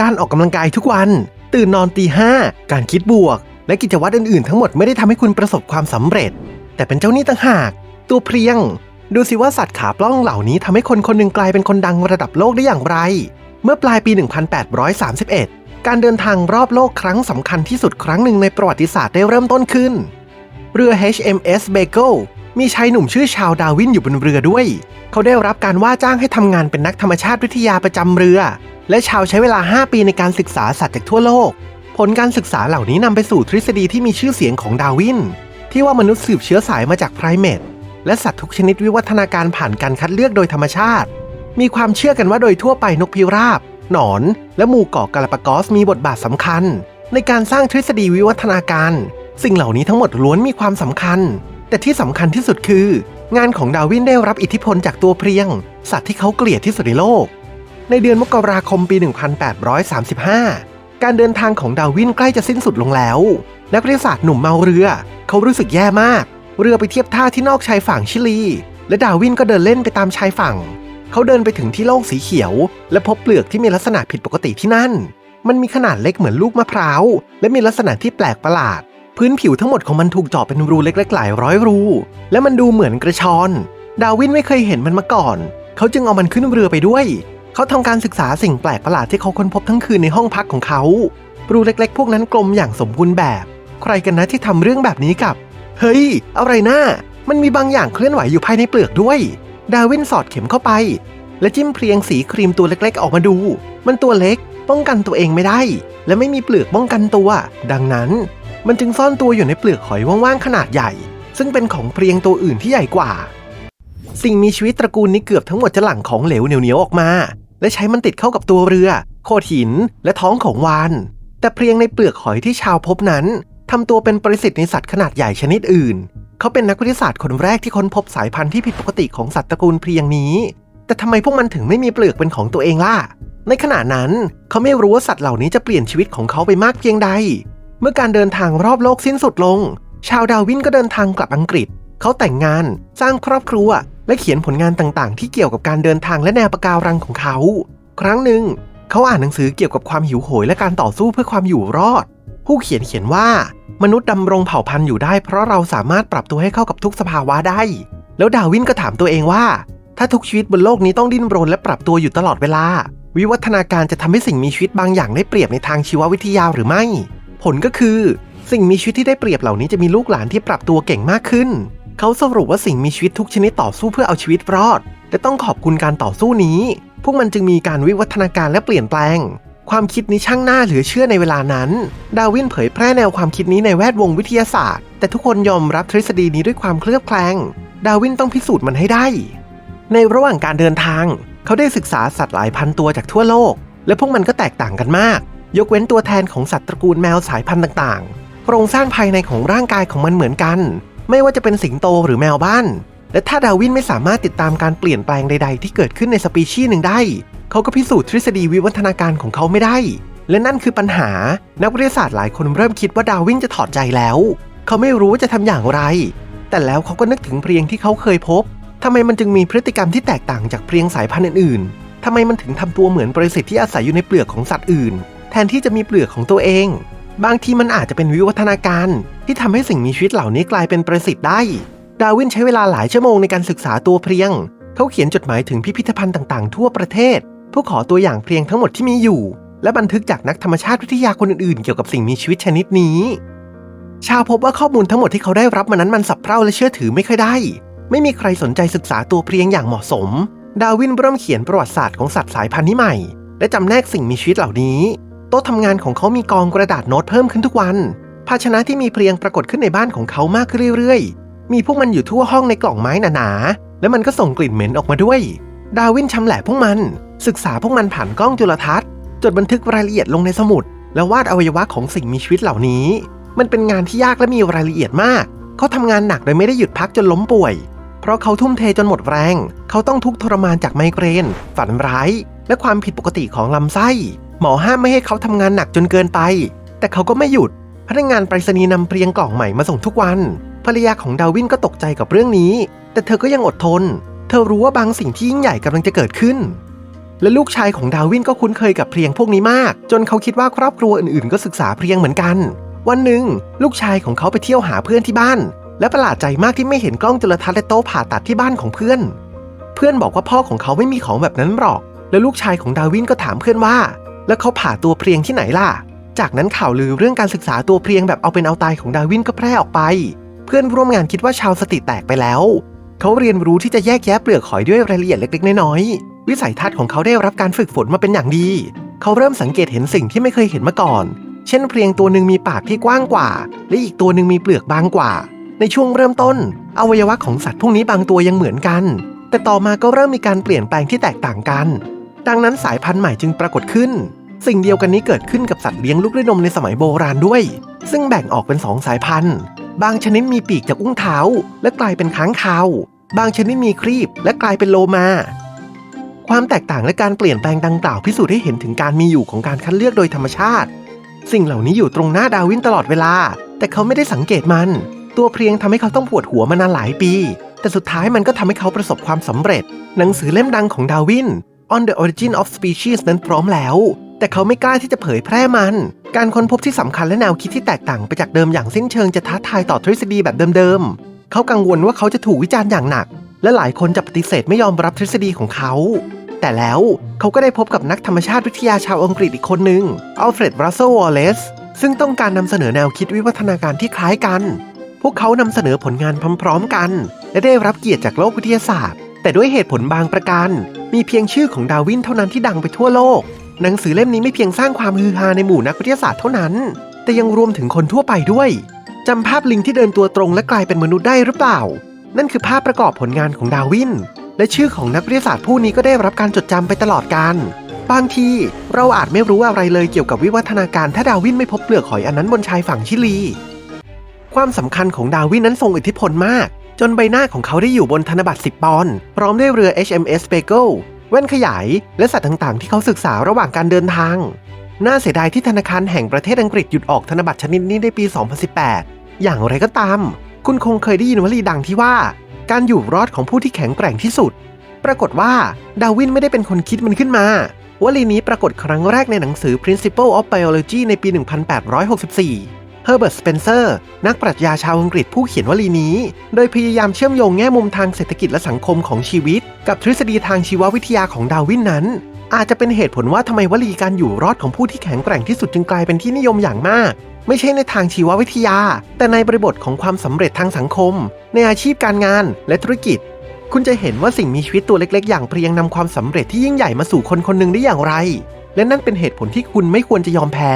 การออกกำลังกายทุกวัน ตื่นนอนตีห้าการคิดบวก และกิจวัตรอื่นๆ ทั้งหมดไม่ได้ทำให้คุณประสบความสำเร็จ แต่เป็นเจ้านี้ต่างหาก ตัวเพรียง ดูสิว่าสัตว์ขาปล้องเหล่านี้ทำให้คนคนหนึ่งกลายเป็นคนดังระดับโลกได้อย่างไร เมื่อปลายปี 1831 การเดินทางรอบโลกครั้งสำคัญที่สุดครั้งหนึ่งในประวัติศาสตร์ได้เริ่มต้นขึ้น เรือ HMS Beagle มีชายหนุ่มชื่อชาวดาวินอยู่บนเรือด้วย เขาได้รับการว่าจ้างให้ทำงานเป็นนักธรรมชาติวิทยาประจำเรือ และชาวใช้เวลา 5 ปีในการศึกษาสัตว์จากทั่วโลก ผลการศึกษาเหล่านี้นำไปสู่ทฤษฎีที่มีชื่อเสียงของดาวิน ที่ว่ามนุษย์สืบเชื้อสายมาจากไพรเมตและสัตว์ทุกชนิดวิวัฒนาการผ่านการคัดเลือกโดยธรรมชาติ มีความเชื่อกันว่าโดยทั่วไปนกพิราบ หนอน และหมู่เกาะกาลาปากอสมีบทบาทสำคัญ ในการสร้างทฤษฎีวิวัฒนาการ สิ่งเหล่านี้ทั้งหมดล้วนมีความสำคัญ แต่ที่สำคัญที่สุดคือ งานของดาวินได้รับอิทธิพลจากตัวเพรียง สัตว์ที่เขาเกลียดที่สุดในโลก ในเดือนมกราคมปี 1835 การเดินทางของดาวินใกล้จะสิ้นสุดลงแล้ว นักวิทยาศาสตร์หนุ่มเมาเรือ เขารู้สึกแย่มาก เรือไปเทียบท่าที่นอกชายฝั่งชิลี และดาวินก็เดินเล่นไปตามชายฝั่ง เขาเดินไปถึงที่โล่งสีเขียว และพบเปลือกที่มีลักษณะผิดปกติที่นั่น มันมีขนาดเล็กเหมือนลูกมะพร้าว และมีลักษณะที่แปลกประหลาด พื้นผิวทั้งหมดของมันถูกเจาะเป็นรูเล็กๆหลายร้อยรู และมันดูเหมือนกระชอน ดาวินไม่เคยเห็นมันมาก่อน เขาจึงเอามันขึ้นเรือไปด้วย เขาทำการศึกษาสิ่งแปลกประหลาดที่เขาค้นพบทั้งคืนในห้องพักของเขารูเล็กๆ พวกนั้นกลมอย่างสมบูรณ์แบบ ใครกันนะที่ทำเรื่องแบบนี้กับ เฮ้ย อะไรนะ่ามันมีบางอย่างเคลื่อนไหวอยู่ภายในเปลือกด้วย ดาวินสอดเข็มเข้าไป และจิ้มเพลียงสีครีมตัวเล็กๆ ออกมาดู มันตัวเล็ก ป้องกันตัวเองไม่ได้ และไม่มีเปลือกป้องกันตัว ดังนั้น มันจึงซ่อนตัวอยู่ในเปลือกหอยว่างๆขนาดใหญ่ ซึ่งเป็นของเพลียงตัวอื่นที่ใหญ่กว่า สิ่งมีชีวิตตระกูลนี้เกือบทั้งหมดจะหลั่งของเหลวเหนียวๆออกมา และใช้มันติดเข้ากับตัวเรือ โขดหินและท้องของวาน แต่เพียงในเปลือกหอยที่ชาวพบนั้นทำตัวเป็นปรสิตในสัตว์ขนาดใหญ่ชนิดอื่น เขาเป็นนักวิทยาศาสตร์คนแรกที่ค้นพบสายพันธุ์ที่ผิดปกติของสัตว์ตระกูลเพียงนี้ แต่ทำไมพวกมันถึงไม่มีเปลือกเป็นของตัวเองล่ะ ในขณะนั้น เขาไม่รู้ว่าสัตว์เหล่านี้จะเปลี่ยนชีวิตของเขาไปมากเพียงใด เมื่อการเดินทางรอบโลกสิ้นสุดลง ชาวดาวินก็เดินทางกลับอังกฤษ เขาแต่งงาน สร้างครอบครัว และเขียนผลงานต่างๆ ที่เกี่ยวกับการเดินทางและแนวปะการังของเขา ครั้งหนึ่ง เขาอ่านหนังสือเกี่ยวกับความหิวโหยและการต่อสู้เพื่อความอยู่รอด ผู้เขียนเขียนว่า มนุษย์ดำรงเผ่าพันธุ์อยู่ได้ เพราะเราสามารถปรับตัวให้เข้ากับทุกสภาวะได้ แล้วดาวินก็ถามตัวเองว่า ถ้าทุกชีวิตบนโลกนี้ต้องดิ้นรนและปรับตัวอยู่ตลอดเวลา วิวัฒนาการจะทำให้สิ่งมีชีวิตบางอย่างได้เปรียบในทางชีววิทยาหรือไม่ ผลก็คือ สิ่งมีชีวิตที่ได้เปรียบเหล่านี้จะมีลูกหลานที่ปรับตัวเก่งมากขึ้น เขาสรุปว่าสิ่งมีชีวิตทุกชนิดต่อสู้เพื่อเอาชีวิตรอด และต้องขอบคุณการต่อสู้นี้ พวกมันจึงมีการวิวัฒนาการและเปลี่ยนแปลง ความคิดนี้ช่างน่าเหลือเชื่อในเวลานั้น ดาวินเผยแพร่แนวความคิดนี้ในแวดวงวิทยาศาสตร์ แต่ทุกคนยอมรับทฤษฎีนี้ด้วยความเคลือบแคลง ดาวินต้องพิสูจน์มันให้ได้ ในระหว่างการเดินทาง เขาได้ศึกษาสัตว์หลายพันตัวจากทั่วโลก และพวกมันก็แตกต่างกันมาก ยกเว้นตัวแทนของสัตว์ตระกูลแมวสายพันธุ์ต่างๆ โครงสร้างภายในของร่างกายของมันเหมือนกัน ไม่ว่าจะเป็นสิงโตหรือแมวบ้าน และถ้าดาวินไม่สามารถติดตามการเปลี่ยนแปลงใด ๆ ที่เกิดขึ้นในสปีชีส์หนึ่งได้ เขาก็พิสูจน์ทฤษฎีวิวัฒนาการของเขาไม่ได้ และนั่นคือปัญหา นักวิทยาศาสตร์หลายคนเริ่มคิดว่าดาวินจะถอดใจแล้ว เขาไม่รู้ว่าจะทำอย่างไร แต่แล้วเขาก็นึกถึงเพลียงที่เขาเคยพบทำไมมันจึงมีพฤติกรรมที่แตกต่างจากเพลียงสายพันธุ์อื่นๆทำไมมันถึงทำตัวเหมือนปรสิตที่อาศัยอยู่ในเปลือกของสัตว์อื่น แทนที่จะมีเปลือกของตัวเอง บางทีมันอาจจะเป็นวิวัฒนาการ ที่ทำให้สิ่งมีชีวิตเหล่านี้กลายเป็นประสิทธิ์ได้ ดาวินใช้เวลาหลายชั่วโมงในการศึกษาตัวเพลียง เขาเขียนจดหมายถึงพิพิธภัณฑ์ต่างๆ ทั่วประเทศเพื่อขอตัวอย่างเพลียงทั้งหมดที่มีอยู่ และบันทึกจากนักธรรมชาติวิทยาคนอื่นๆ เกี่ยวกับสิ่งมีชีวิตชนิดนี้ ชาวพบว่าข้อมูลทั้งหมดที่เขาได้รับมานั้นมันสับเพร่าและเชื่อถือไม่ค่อยได้ ไม่มีใครสนใจศึกษาตัวเพลียงอย่างเหมาะสม ดาวินเริ่มเขียนประวัติศาสตร์ของสัตว์สายพันธุ์นี้ใหม่ และจำแนกสิ่งมีชีวิตเหล่านี้ โต๊ะทำงานของเขามีกองกระดาษโน้ตเพิ่มขึ้นทุกวัน ภาชนะที่มีเพลียงปรากฏขึ้นในบ้านของเขามากขึ้นเรื่อยๆ มีพวกมันอยู่ทั่วห้องในกล่องไม้หนาๆ และมันก็ส่งกลิ่นเหม็นออกมาด้วย ดาวินชำแหละพวกมัน ศึกษาพวกมันผ่านกล้องจุลทรรศน์ จดบันทึกรายละเอียดลงในสมุด แล้ววาดอวัยวะของสิ่งมีชีวิตเหล่านี้ มันเป็นงานที่ยากและมีรายละเอียดมาก เขาทำงานหนักโดยไม่ได้หยุดพักจนล้มป่วย เพราะเขาทุ่มเทจนหมดแรง เขาต้องทุกข์ทรมานจากไมเกรน ฝันร้าย และความผิดปกติของลำไส้ หมอห้ามไม่ให้เขาทำงานหนักจนเกินไป แต่เขาก็ไม่หยุด พนักงานไปรษณีย์นำเพียงกล่องใหม่มาส่งทุกวัน ภรรยาของดาวินก็ตกใจกับเรื่องนี้ แต่เธอก็ยังอดทน เธอรู้ว่าบางสิ่งที่ยิ่งใหญ่กำลังจะเกิดขึ้น และลูกชายของดาวินก็คุ้นเคยกับเพลียงพวกนี้มาก จนเขาคิดว่าครอบครัวอื่นๆ ก็ศึกษาเพลียงเหมือนกัน วันหนึ่ง ลูกชายของเขาไปเที่ยวหาเพื่อนที่บ้าน และประหลาดใจมากที่ไม่เห็นกล้องจุลทรรศน์และโต๊ะผ่าตัดที่บ้านของเพื่อน เพื่อนบอกว่าพ่อของเขาไม่มีของแบบนั้นหรอก แล้วลูกชายของดาวินก็ถามเพื่อนว่า แล้วเขาผ่าตัวเพลียงที่ไหนล่ะ จากนั้นข่าวลือเรื่องการศึกษาตัวเพลียงแบบเอาเป็นเอาตายของดาวินก็แพร่ออกไป เพื่อนร่วมงานคิดว่าชาวสติแตกไปแล้ว เขาเรียนรู้ที่จะแยกแยะเปลือกหอยด้วยรายละเอียดเล็กๆน้อยๆวิสัยทัศน์ของเขาได้รับการฝึกฝนมาเป็นอย่างดี เขาเริ่มสังเกตเห็นสิ่งที่ไม่เคยเห็นมาก่อน เช่นเพลียงตัวหนึ่งมีปากที่กว้างกว่า และอีกตัวหนึ่งมีเปลือกบางกว่า ในช่วงเริ่มต้น อวัยวะของสัตว์พวกนี้บางตัวยังเหมือนกัน แต่ต่อมาก็เริ่มมีการเปลี่ยนแปลงที่แตกต่างกัน ดังนั้นสายพันธุ์ใหม่จึงปรากฏขึ้น สิ่งเดียวกันนี้เกิดขึ้นกับสัตว์เลี้ยงลูกด้วยนมในสมัยโบราณด้วย ซึ่งแบ่งออกเป็นสองสายพันธุ์ บางชนิดมีปีกจากอุ้งเท้า และกลายเป็นค้างคาว บางชนิดมีครีบและกลายเป็นโลมา ความแตกต่างและการเปลี่ยนแปลงดังกล่าวพิสูจน์ให้เห็นถึงการมีอยู่ของการคัดเลือกโดยธรรมชาติ สิ่งเหล่านี้อยู่ตรงหน้าดาวินตลอดเวลา แต่เขาไม่ได้สังเกตมัน ตัวเพลียงทำให้เขาต้องปวดหัวมานานหลายปี แต่สุดท้ายมันก็ทำให้เขาประสบความสำเร็จ หนังสือเล่มดังของดาวิน On the Origin of Species นั้นพร้อมแล้ว แต่เขาไม่กล้าที่จะเผยแพร่มัน การค้นพบที่สำคัญและแนวคิดที่แตกต่างไปจากเดิมอย่างสิ้นเชิงจะท้าทายต่อทฤษฎีแบบเดิมๆ เขากังวลว่าเขาจะถูกวิจารณ์อย่างหนัก และหลายคนจะปฏิเสธไม่ยอมรับทฤษฎีของเขา แต่แล้วเขาก็ได้พบกับนักธรรมชาติวิทยาชาวอังกฤษอีกคนหนึ่งอัลเฟรดรัสเซลวอลเลซซึ่งต้องการนำเสนอแนวคิดวิวัฒนาการที่คล้ายกัน พวกเขานำเสนอผลงานพร้อมๆกัน และได้รับเกียรติจากโลกวิทยาศาสตร์ แต่ด้วยเหตุผลบางประการ มีเพียงชื่อของดาวินเท่านั้นที่ดังไปทั่วโลก หนังสือเล่มนี้ไม่เพียงสร้างความฮือฮาในหมู่นักวิทยาศาสตร์เท่านั้น แต่ยังรวมถึงคนทั่วไปด้วยจำภาพลิงที่เดินตัวตรงและกลายเป็นมนุษย์ได้หรือเปล่า นั่นคือภาพประกอบผลงานของดาวิน และชื่อของนักวิทยาศาสตร์ผู้นี้ก็ได้รับการจดจำไปตลอดกาลบางทีเราอาจไม่รู้อะไรเลยเกี่ยวกับวิวัฒนาการถ้าดาวินไม่พบเปลือกหอยอันนั้นบนชายฝั่งชิลี ความสำคัญของดาวินนั้นทรงอิทธิพลมาก จนใบหน้าของเขาได้อยู่บนธนบัตร10ปอนด์พร้อมด้วยเรือ HMS Beagle แว่นขยายและสัตว์ต่างๆ ที่เขาศึกษาระหว่างการเดินทาง น่าเสียดายที่ธนาคารแห่งประเทศอังกฤษหยุดออกธนบัตรชนิดนี้ในปี 2018 อย่างไรก็ตาม คุณคงเคยได้ยินวลีดังที่ว่า การอยู่รอดของผู้ที่แข็งแกร่งที่สุด ปรากฏว่าดาวินไม่ได้เป็นคนคิดมันขึ้นมาวลีนี้ปรากฏครั้งแรกในหนังสือ Principle of Biology ในปี 1864 Herbert Spencer นักปรัชญาชาวอังกฤษผู้เขียนวลีนี้ โดยพยายามเชื่อมโยงแง่มุมทางเศรษฐกิจและสังคมของชีวิต กับทฤษฎีทางชีววิทยาของดาวินนั้น อาจจะเป็นเหตุผลว่าทำไมวลีการอยู่รอดของผู้ที่แข็งแกร่งที่สุดจึงกลายเป็นที่นิยมอย่างมาก ไม่ใช่ในทางชีววิทยา แต่ในบริบทของความสำเร็จทางสังคม ในอาชีพการงานและธุรกิจ คุณจะเห็นว่าสิ่งมีชีวิตตัวเล็กๆ อย่างเพียงนำความสำเร็จที่ยิ่งใหญ่มาสู่คนคนหนึ่งได้อย่างไร และนั่นเป็นเหตุผลที่คุณไม่ควรจะยอมแพ้